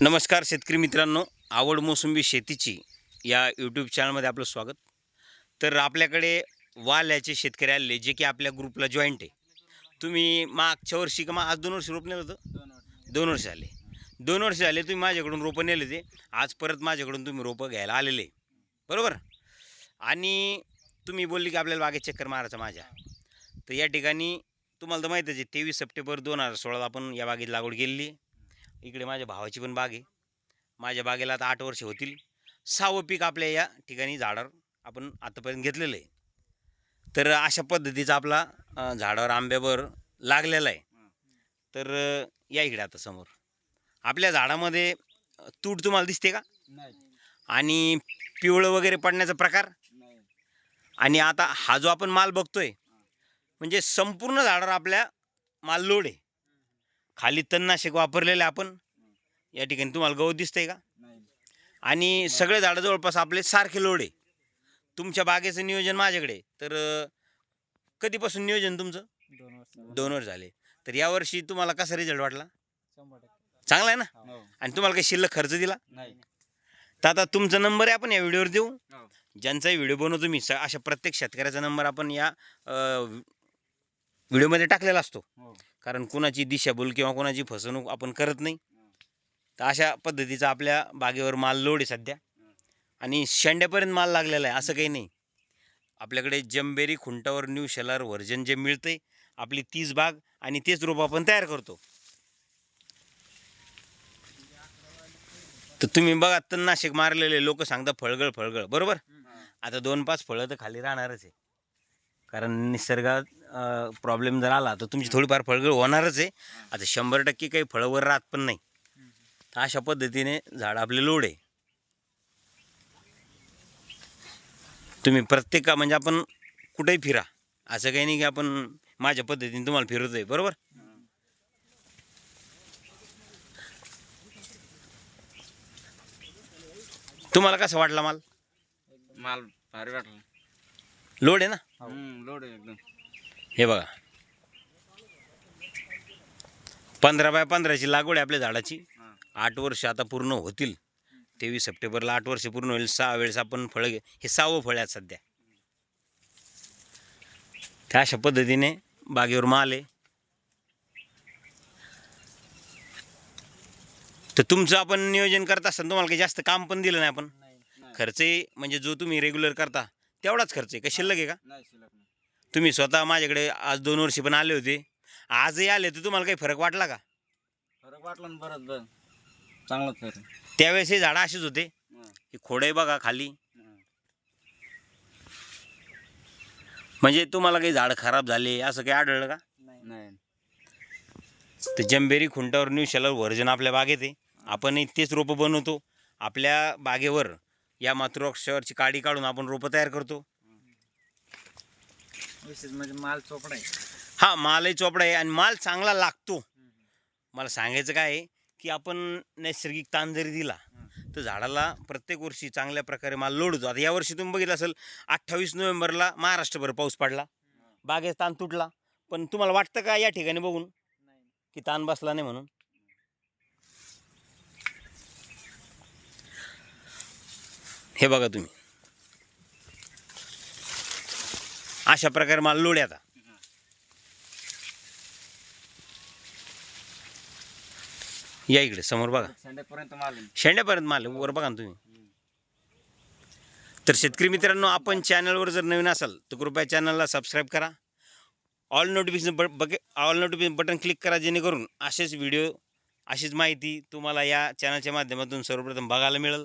नमस्कार शेतकरी मित्रांनो आवड मोसंबी शेतीची या यूट्यूब चॅनलमध्ये आपलं स्वागत. तर आपल्याकडे वाल्याचे शेतकरी आलेले जे की आपल्या ग्रुपला जॉईंट आहे. तुम्ही मागच्या वर्षी का मा आज दोन वर्ष रोप नेलं होतं? दोन वर्ष झाले दोन वर्ष झाले तुम्ही माझ्याकडून रोपं नेले ते. आज परत माझ्याकडून तुम्ही रोपं घ्यायला आलेले. बरोबर? आणि तुम्ही बोलली की आपल्याला बागेत चक्कर मारायचं माझ्या. तर या ठिकाणी तुम्हाला तर माहीतच आहे तेवीस सप्टेंबर दोन हजार सोळाला आपण या बागेत लागवड केलेली आहे. इकडे माझ्या भावाची पण बाग आहे. माझ्या बागेला आता आठ वर्ष होतील. सहावं पीक आपल्या या ठिकाणी झाडावर आपण आतापर्यंत घेतलेलं आहे. तर अशा पद्धतीचा आपला झाडावर आंब्यावर लागलेला आहे. तर या इकडे आता समोर. आपल्या झाडामध्ये तूट तुम्हाला दिसते का? आणि पिवळं वगैरे पडण्याचा प्रकार? आणि आता हा जो आपण माल बघतोय म्हणजे संपूर्ण झाडावर आपल्या माल लोड आहे. खाली तणनाशक वापरलेलं आपण. या ठिकाणी तुम्हाला गवत दिसतंय का? आणि सगळे झाडं जवळपास आपले सारखे लोड आहे. तुमच्या बागेचं नियोजन माझ्याकडे. तर कधीपासून नियोजन तुमचं? दोन वर्ष झाले. तर यावर्षी तुम्हाला कसा रिझल्ट वाटला? चांगला आहे ना? हो. आणि तुम्हाला काही शिल्लक खर्च दिला? तर आता तुमचा नंबर आहे आपण या व्हिडिओवर देऊ. हो. ज्यांचाही व्हिडिओ बनवतो मी स अशा प्रत्येक शेतकऱ्याचा नंबर आपण या व्हिडिओमध्ये टाकलेला असतो. हो. कारण कुणाची दिशाभूल किंवा कुणाची फसवणूक आपण करत नाही. तर अशा पद्धतीचा आपल्या बागेवर माल लोड आहे सध्या. आणि शेंड्यापर्यंत माल लागलेला आहे असं काही नाही. आपल्याकडे जंबेरी खुंटावर न्यू शेलार व्हर्जन जे मिळते आपली तीच बाग आणि तेच रोप आपण तयार करतो. तर तुम्ही बघा तणनाशक मारलेले लोक सांगता फळगळ फळगळ बरोबर? आता दोन पाच फळं तर खाली राहणारच आहे. कारण निसर्गात प्रॉब्लेम जर आला तर तुमची थोडीफार फळगळ होणारच आहे. आता शंभर टक्के काही फळं वर राहत पण नाही. तर अशा पद्धतीने झाड आपले लोड आहे. तुम्ही प्रत्येक म्हणजे आपण कुठेही फिरा. असं काही नाही की आपण माझ्या पद्धतीने तुम्हाला फिरवतोय बरोबर? तुम्हाला कसं वाटला माल? माल भारी वाटला. लोड आहे ना? लोड आहे एकदम. हे बघा. पंधरा बाय पंधराची लागवड आहे आपल्या झाडाची. आठ वर्ष आता पूर्ण होतील. तेवीस सप्टेंबरला आठ वर्ष पूर्ण होईल. सहा वेळेस आपण फळं घे हे सहावं फळ आहे आज सध्या. त्या अशा पद्धतीने बागेवर माल आहे. तर तुमचं आपण नियोजन करत असताना तुम्हाला काही जास्त काम पण दिलं नाही आपण? खर्चही म्हणजे जो तुम्ही रेग्युलर करता तेवढाच खर्च आहे. का शिल्लक आहे का? तुम्ही स्वतः माझ्याकडे आज दोन वर्षी पण आले होते. आजही आले तर तुम्हाला काही फरक वाटला का? फरक वाटला ना बरंच बरं. चांगलाच फरक त्यावेळेस हे झाडं अशीच होते. हं, खोडे बघा खाली. हं. म्हणजे तुम्हाला काही झाडं खराब झाले असं काही आढळलं का? नाही. तर जंबेरी खुंटावर न्यू शेलर व्हर्जन आपल्या बागेत आहे. आपणही तेच रोपं बनवतो. आपल्या बागेवर या मातृक्षावरची काडी काढून आपण रोपं तयार करतो. विशेष म्हणजे माल चोपडा आहे. हा मालही चोपडा आहे आणि माल चांगला लागतो. मला सांगायचं काय आहे की आपण नैसर्गिक ताण जरी दिला तर झाडाला प्रत्येक वर्षी चांगल्या प्रकारे माल लोड होतो. आता यावर्षी तुम्ही बघितलं असेल अठ्ठावीस नोव्हेंबरला महाराष्ट्रभर पाऊस पडला. बागेत ताण तुटला. पण तुम्हाला वाटतं का या ठिकाणी बघून? की ताण बसला नाही म्हणून? हे बघा तुम्ही. अशा प्रकारे माल लोड आता या इकडे समोर बघा. शेंड्यापर्यंत माल. वर बघा ना तुम्ही तर शेतकरी मित्रांनो आपण चॅनलवर जर नवीन असाल तर कृपया चॅनलला सबस्क्राईब करा ऑल नोटिफिकेशन ब बघ ऑल नोटिफिकेशन बटन क्लिक करा जेणेकरून असेच व्हिडिओ अशीच माहिती तुम्हाला या चॅनलच्या माध्यमातून सर्वप्रथम बघायला मिळेल